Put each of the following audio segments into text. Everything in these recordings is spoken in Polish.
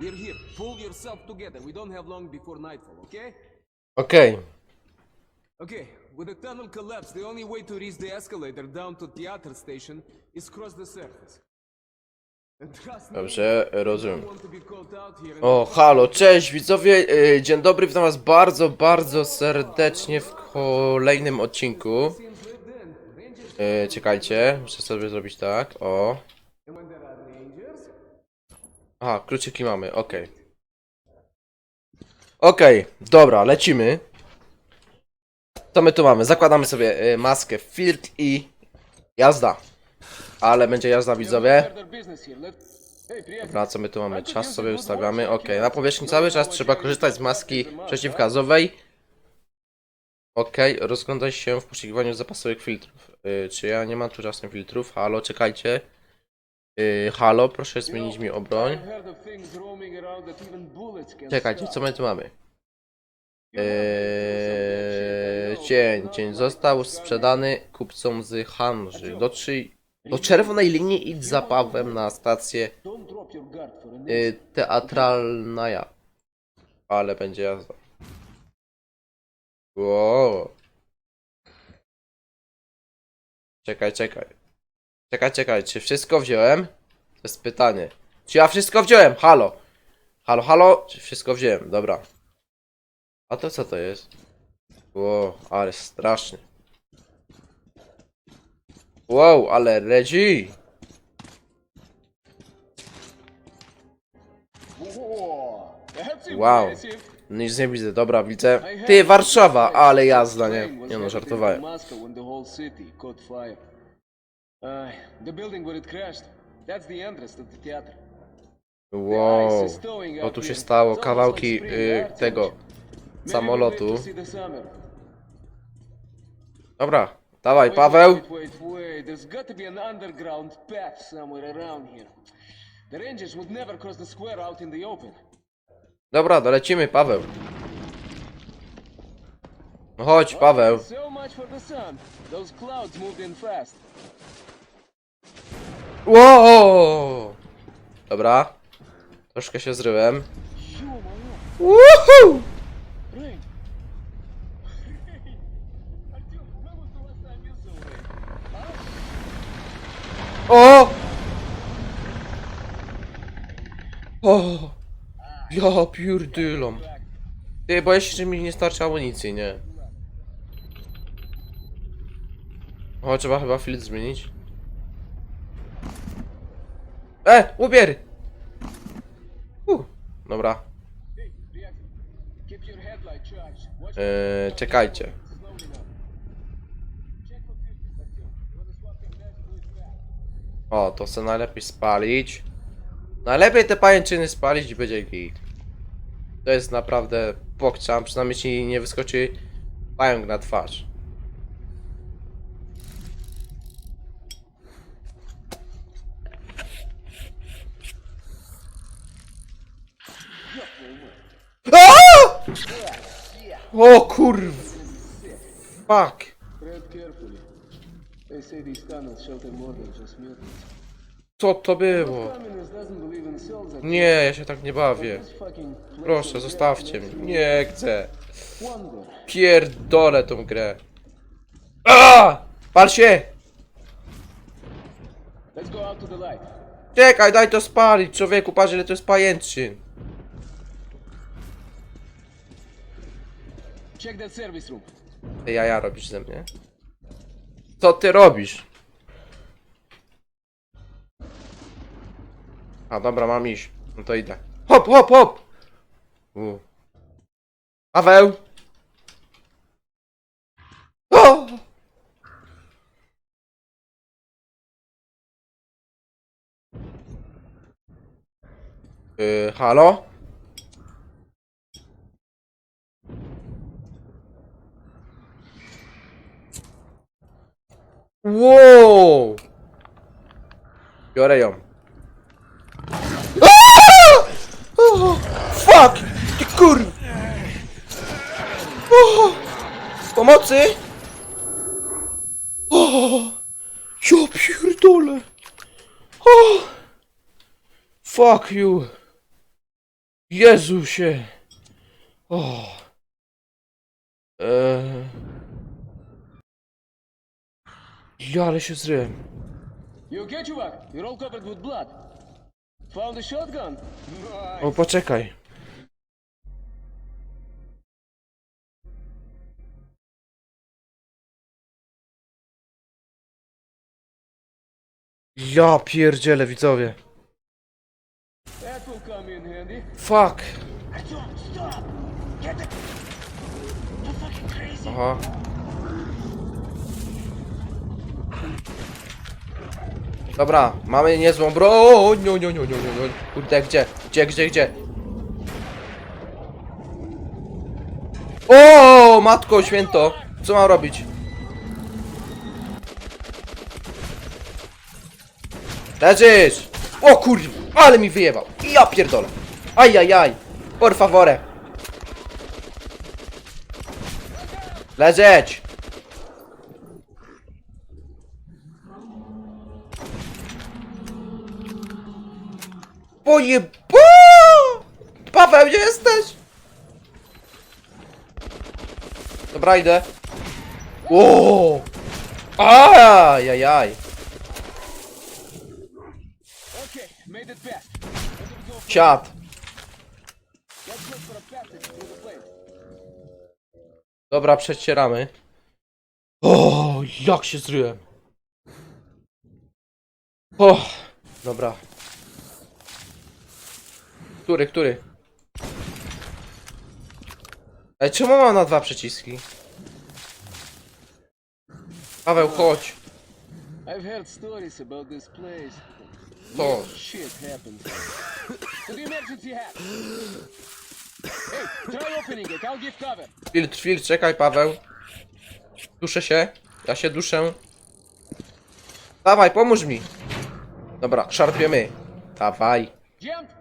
We're here. Pull yourself together. We don't have long before nightfall, okay? Okej. Okay, with the tunnel collapsed, the only way to reach the escalator down to theater station is cross the surface. Dobrze, rozumiem. O, halo, cześć widzowie, y, dzień dobry, witam was bardzo, bardzo serdecznie w kolejnym odcinku. Y, Czekajcie, muszę sobie zrobić tak, o. Aha, kluczyki mamy, ok. Ok, dobra, lecimy. Co my tu mamy? Zakładamy sobie y, maskę filtr i jazda. Ale będzie jazda widzowie. Dobra, co my tu mamy? Czas sobie ustawiamy. Ok, na powierzchni cały czas trzeba korzystać z maski przeciwgazowej. Ok, rozglądaj się w poszukiwaniu zapasowych filtrów. Y, czy ja nie mam tu czasem filtrów? Halo, czekajcie. Y, halo, proszę zmienić mi obroń. Czekajcie, co my tu mamy? Eee, cień, cień został sprzedany kupcom z Hanży. Do, trzy, do czerwonej linii idź za Pawłem na stację y, teatralna ja. Ale będzie jazda. Wow. Czekaj, czekaj. Czekaj, czekaj, czy wszystko wziąłem? To jest pytanie. Czy ja wszystko wziąłem? Halo. Halo, halo? Czy wszystko wziąłem? Dobra. A to co to jest? Wow, ale strasznie. Wow, ale that's Wow. impressive. Nic nie widzę, dobra, widzę. Ty, Warszawa, ale jazda, nie? Nie no, żartowałem. Uh, the building where it crashed. That's the entrance to the theater. Wow. Co tu się stało? Kawałki y, tego samolotu. Dobra, dawaj, Paweł. Dobra, dolecimy, Paweł. No chodź, Paweł. Wow! Dobra. Troszkę się zryłem. Woohoo! O! O! Ja pierdylom. Ty, boję się, że mi nie starczy amunicji, nie? O, trzeba chyba filtr zmienić. E, ubier! Uh, dobra. E, czekajcie. O, to se najlepiej spalić. Najlepiej te pajęczyny spalić i będzie git. To jest naprawdę pokczam, przynajmniej ci nie wyskoczy pająk na twarz. O kurw! Fuck! Co to było? Nie, ja się tak nie bawię. Proszę, zostawcie mnie. Nie chcę. Pierdolę tą grę. A! Pal się! Czekaj, daj to spalić, człowieku, patrz ile to jest pajęczyn. Check that service room. Ty jaja robisz ze mnie? Co ty robisz? A dobra, mam iść. No to idę. Hop, hop, hop! U. Paweł! O! Yy, halo? Wow! Biorę ją. Aaaa! O, fuck! Ty kur... O, pomocy! O, ja pierdolę! O, fuck you! Jezusie! O! Eee... Ja, ale się zryłem. You okay, чувак? You're all covered with blood. Found a shotgun? Nice. O, poczekaj. Ja pierdzielę, widzowie. That will come in handy. Fuck. Артем, stop! Get the... You're fucking crazy. Aha. Dobra, mamy niezłą bro. O, nie, nie, nie, nie. Kurde, gdzie? Gdzie, gdzie, gdzie? O, matko święto. Co mam robić? Leżysz! O kurwa, ale mi wyjebał. Ja pierdolę. Ajajaj. Por favore. Leżeć! Pojeb... Paweł, gdzie jesteś? Dobra, idę. O! Ajajaj. Place. Dobra, przecieramy. O, jak się zryłem. O, dobra. Który, który? Ej, czemu mam na dwa przyciski? Paweł, chodź. I've heard stories about this place. To. Shit happens. to the emergency hat. Hey, try opening it. I'll give cover. Filtr, filtr, czekaj, Paweł. Duszę się. Ja się duszę. Dawaj, pomóż mi. Dobra, szarpiemy. Dawaj. Jump.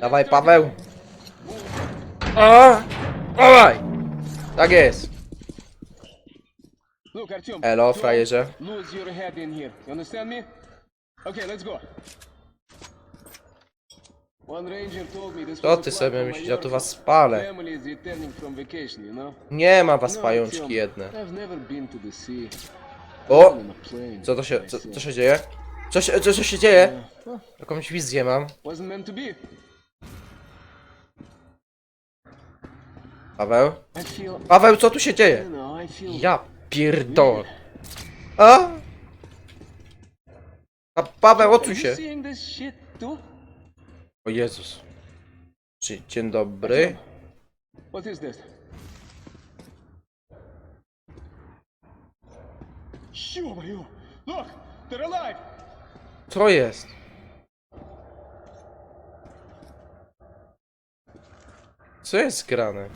Dawaj, Paweł. A! Dawaj! Tak jest. Look, Artyom. Frajerze. Lose your head in here. You understand me? Okay, let's go. To ty sobie myślisz, ja tu was spalę. Nie ma was pajączki jedne. O! Co to się, co, co się dzieje? Co się, co, co się dzieje? No, Jakąś wizję mam. Paweł? Paweł, co tu się dzieje? Ja pierdol. A? A Paweł, otuj się. O Jezus. Czy Dzień dobry. Co jest? Co jest grane?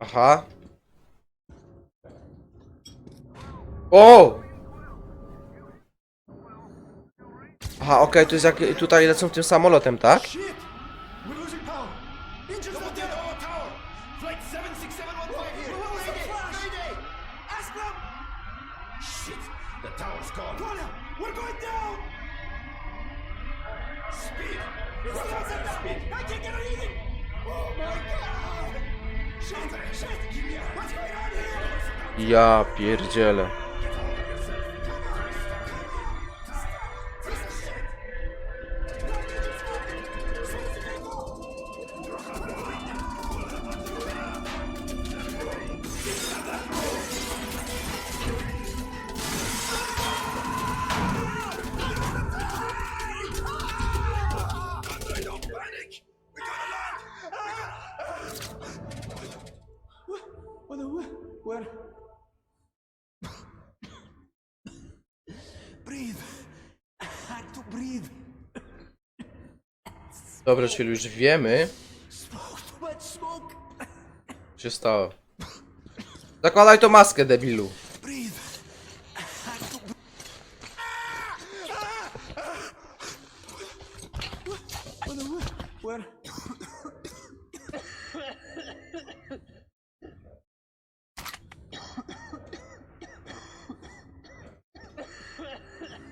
Aha. O! Aha, okej, to jest jak tutaj lecą tym samolotem, tak? Shit! We're losing power! Engines up there! Tower! Tower! Flight 76715 here! What was the flash? Mayday! Ask them! Shit! The tower's gone! Konya! We're going down! Speed! We're losing speed! I can't get a reading! Oh my god! Shit! Shit! What's going on here? Ja pierdzielę. breathe. Dobra, czyli już wiemy, co się stało. Zakładaj to maskę, debilu.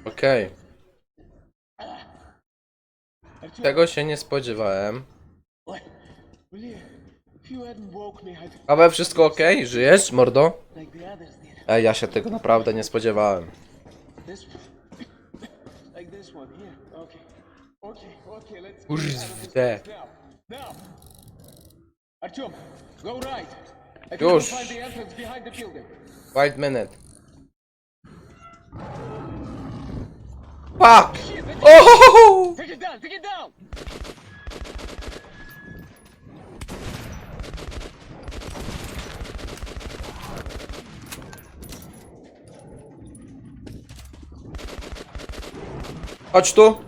Okej. Okay. Tego się nie spodziewałem. I'd Paweł, wszystko ok? Żyjesz, mordo? Ej, ja się tego naprawdę nie spodziewałem. Kurde. Już. Wait minute. Fuck! Oh! It down, take it down. Chodź tu!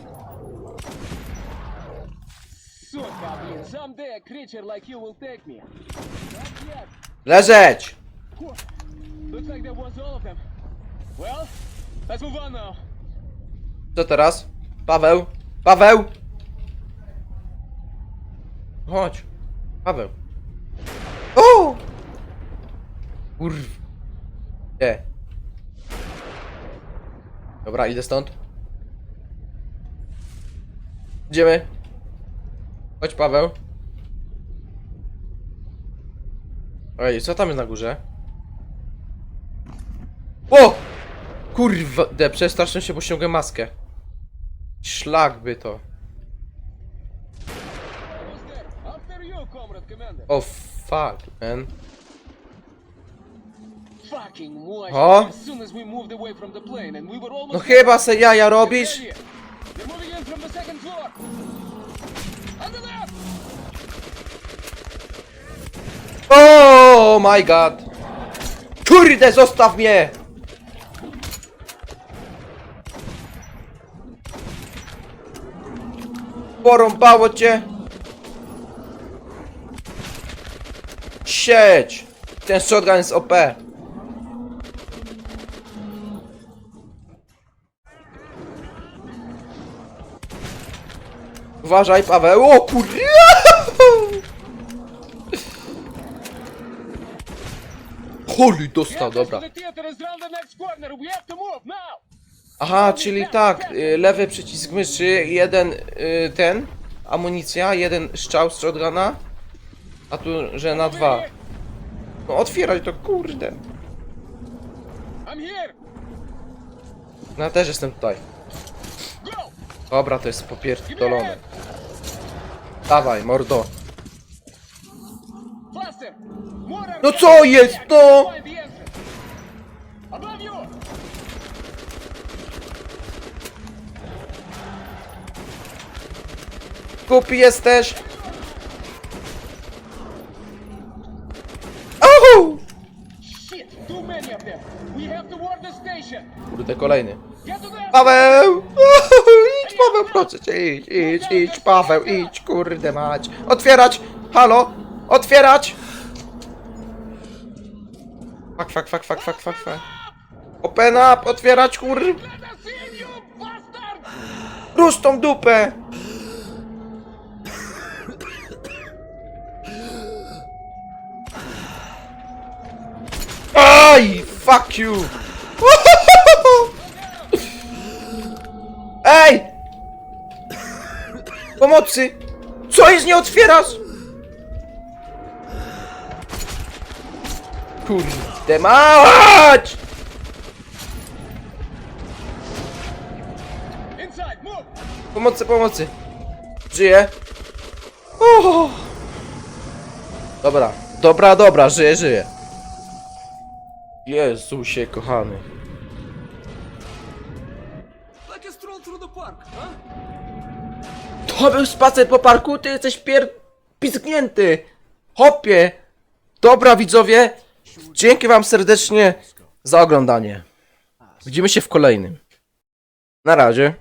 Someday a creature like you will take me. Not yet. Leżeć! Whew. Looks like that was all of them. Well, let's move on now. Co teraz? Paweł? Paweł! Chodź. Paweł. O! Kurw. Nie. Dobra, idę stąd. Idziemy. Chodź, Paweł. Ej, co tam jest na górze? O! Kurwa, de, przestraszyłem się, bo ściągłem maskę. Szlak by to. O oh, fuck, man. O! No chyba se jaja robisz? Left. Oh my god. Kurde, zostaw mnie! Porąbało cię? Sieć! Ten shotgun jest OP. Uważaj, Paweł. O kurde! Holy, dostał, dobra. Aha, czyli tak, y, lewy przycisk myszy, jeden y, ten, amunicja, jeden strzał z shotguna, a tu, że na dwa. No otwieraj to, kurde. No ja też jestem tutaj. Dobra, to jest popierdolone. Dawaj, mordo. No co jest, no? Głupi jesteś. Ohu! Kurde, kolejny. Paweł! Idź, Paweł, proszę cię, idź, idź, idź, Paweł, idź, kurde mać. Otwierać! Halo! Otwierać! Fak, fak, fak, fak, fak, fak, fak. Open up, otwierać, kur... Rusz tą dupę! Aj! Fuck you! Ej! Pomocy! Co jest, nie otwierasz? Kurde mać! Pomocy, pomocy. Żyje. O! Dobra, dobra, dobra, żyje, żyje. Jezusie kochany. To był spacer po parku, ty jesteś pier... pisknięty. Hopie. Dobra widzowie, dzięki wam serdecznie za oglądanie. Widzimy się w kolejnym. Na razie.